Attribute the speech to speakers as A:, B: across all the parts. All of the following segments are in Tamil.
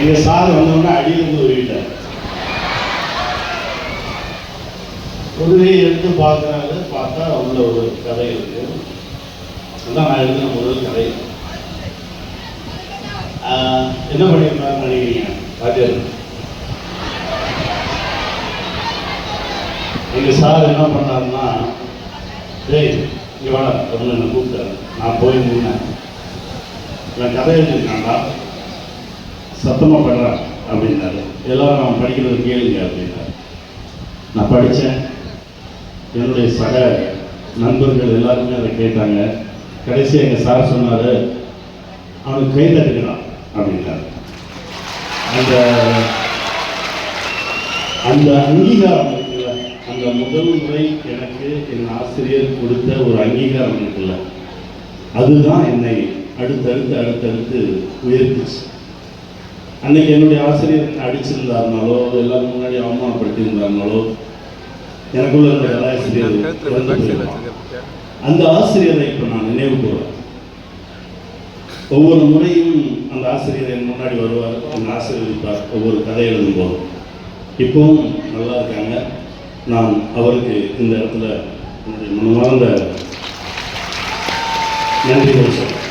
A: எங்க சார் வந்தோடனே அடியிலிருந்து உருவிட்டார் உதவியை எடுத்து பார்க்கறாரு. பார்த்தா உள்ள ஒரு கதை இருக்கு. அதான் நான் எழுதின முதல் கதை. என்ன பண்ணியிருந்தாருன்னு நினைக்கிறீங்க? ராஜர் எங்க சார் என்ன பண்ணாருன்னா டேய் இங்கே வாடா அப்படின்னு என்னை கூப்பிட்டாரு நான் போய் நின்னேன். நான் கதை எழுதியிருக்காண்டா சத்தமாக படுறான் அப்படின்னாரு. எல்லாரும் நான் படிக்கிறது கேளுங்க அப்படின்னாரு. நான் படித்தேன் என்னுடைய சக நண்பர்கள் எல்லாருமே அதை கேட்டாங்க. கடைசி எங்கள் சார் சொன்னார் அவனுக்கு கை தட்டுக்கிறான் அப்படின்னாரு. அந்த அந்த அங்கீகாரம் இருக்குல்ல அந்த முதல் முறை எனக்கு என் ஆசிரியர் கொடுத்த ஒரு அங்கீகாரம் இருக்குல்ல அதுதான் என்னை அடுத்தடுத்து அடுத்தடுத்து உயர்த்துச்சு. அன்னைக்கு என்னுடைய ஆசிரியர் என்னை அடிச்சிருந்தாருனாலோ எல்லாரும் முன்னாடி அவமானப்படுத்தியிருந்தாருனாலோ எனக்குள்ள இறந்து போயிருப்பான். அந்த ஆசிரியரை இப்போ நான் நினைவு கூறுவேன் ஒவ்வொரு முறையும் அந்த ஆசிரியர் என் முன்னாடி வருவார் அந்த ஆசிரியர் ஒவ்வொரு கதை எழுதும் போதும் இப்பவும் நல்லா இருக்காங்க. நான் அவருக்கு இந்த இடத்துல என்னுடைய மனமார்ந்த நன்றிகள் சொல்றேன்.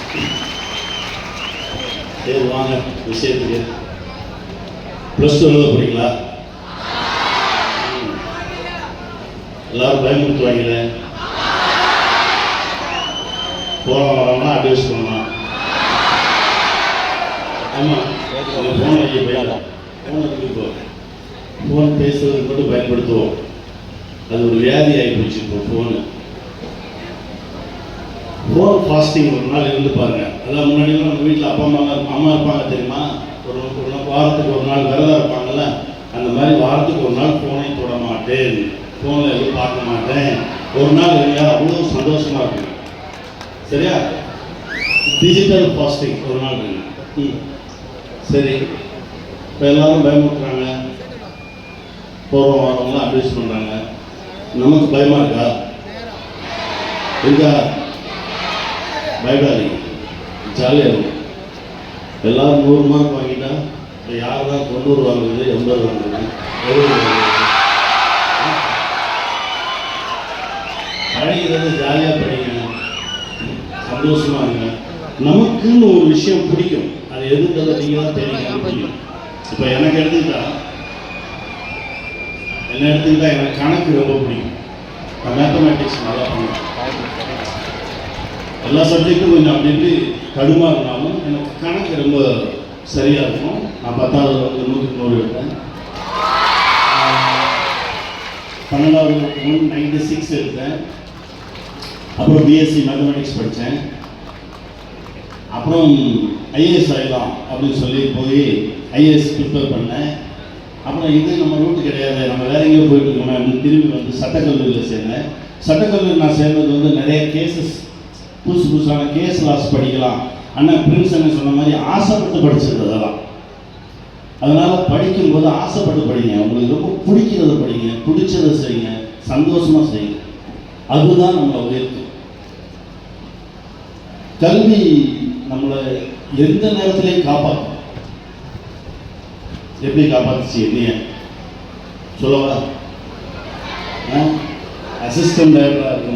A: சரி வாங்க விஷயத்துக்கு. ப்ளஸ் டூ எழுத போறீங்களா எல்லாரும் பயமுறுத்துவாங்களே போகிறோம் வரோம்னா அட்வைஸ் பண்ணலாம். ஆமாம் ஃபோன் வைக்க போயிடலாம். ஃபோன் இருக்கு இப்போ ஃபோன் பேசுறதுக்கு மட்டும் பயன்படுத்துவோம். அது ஒரு வியாதி ஆகிப்போச்சு இப்போ ஃபோனு ஃபோன் ஃபாஸ்டிங் ஒரு நாள் இருந்து பாருங்க. அதான் முன்னாடிலாம் நம்ம வீட்டில் அப்பா அம்மா அம்மா இருப்பாங்க தெரியுமா? ஒரு ஒரு நாள் வாரத்துக்கு ஒரு நாள் விரதம் இருப்பாங்கல்ல அந்த மாதிரி வாரத்துக்கு ஒரு நாள் ஃபோனை தொட மாட்டேன். ஃபோனில் எதுவும் பார்க்க மாட்டேன். ஒரு நாள் இல்லையா? அவ்வளோ சந்தோஷமா இருக்கும். சரியா? டிஜிட்டல் பாஸ்டிங் ஒரு நாள் இருங்க ம். சரி. இப்போ எல்லாரும் பயமுறுத்துறாங்க. போகிறோம் வரவங்களாம் அட்வைஸ் பண்ணுறாங்க நமக்கு பயமாக இருக்கா? இருக்கா? பயப்படாதீங்க. ஜாலியாக இருக்கும் எல்லாரும் நூறு மார்க் வாங்கிட்டா இப்போ யார் தான் தொண்ணூறு வாங்குறது எண்பது வாங்குறது படிக்கிறது ஜாலியாக படிங்க. சந்தோஷமா இருங்க. நமக்குன்னு ஒரு விஷயம் பிடிக்கும். அது எதுக்கு நீங்கள் தான் தெரியும் முடியும். இப்போ எனக்கு எடுத்துக்கிட்டா என்ன எடுத்துக்கிட்டா எனக்கு கணக்கு ரொம்ப பிடிக்கும். நான் மேத்தமேட்டிக்ஸ் நல்லா பண்ணுவேன். எல்லா சப்ஜெக்ட்டும் கொஞ்சம் அப்படி இப்படி கடுமா இருந்தாலும் எனக்கு கணக்கு ரொம்ப சரியாக இருக்கும். நான் பத்தாவது வந்து நூற்றுக்கு நூறு எடுத்தேன். பன்னெண்டாவது ஒன் நைன்டி சிக்ஸ் எடுத்தேன். அப்புறம் பிஎஸ்சி மேத்தமெட்டிக்ஸ் படித்தேன் அப்புறம் ஐஏஎஸ் ஆகிடலாம் அப்படின்னு சொல்லி போய் ஐஏஎஸ் ப்ரிப்பேர் பண்ணேன். அப்புறம் இது நம்ம ரூட்டு கிடையாது. நம்ம வேற எங்கேயோ போயிட்டு இருக்கோமே அப்படின்னு திரும்பி வந்து சட்டக்கல்லூரியில் சேர்ந்தேன். சட்டக்கல்லூரி நான் சேர்ந்தது வந்து நிறைய கேசஸ் புதுசு புதுசான கேஸ் லாஸ் படிக்கலாம். அண்ணன் பிரின்ஸ் அண்ணன் சொன்ன மாதிரி ஆசைப்பட்டு படிச்சது அதெல்லாம் அதனால படிக்கும்போது ஆசைப்பட்டு படிங்க. உங்களுக்கு ரொம்ப பிடிக்கிறத படிங்க. பிடிச்சதை செய்யுங்க. சந்தோஷமா செய்யுங்க. அதுதான் நம்மளை உயர்த்தும். கல்வி நம்மளை எந்த நேரத்திலையும் காப்பாற்றும் எப்படி காப்பாற்றுச்சு என்னைய? சொல்லவா அசிஸ்டன்ட் டைரக்டராக இருக்கும்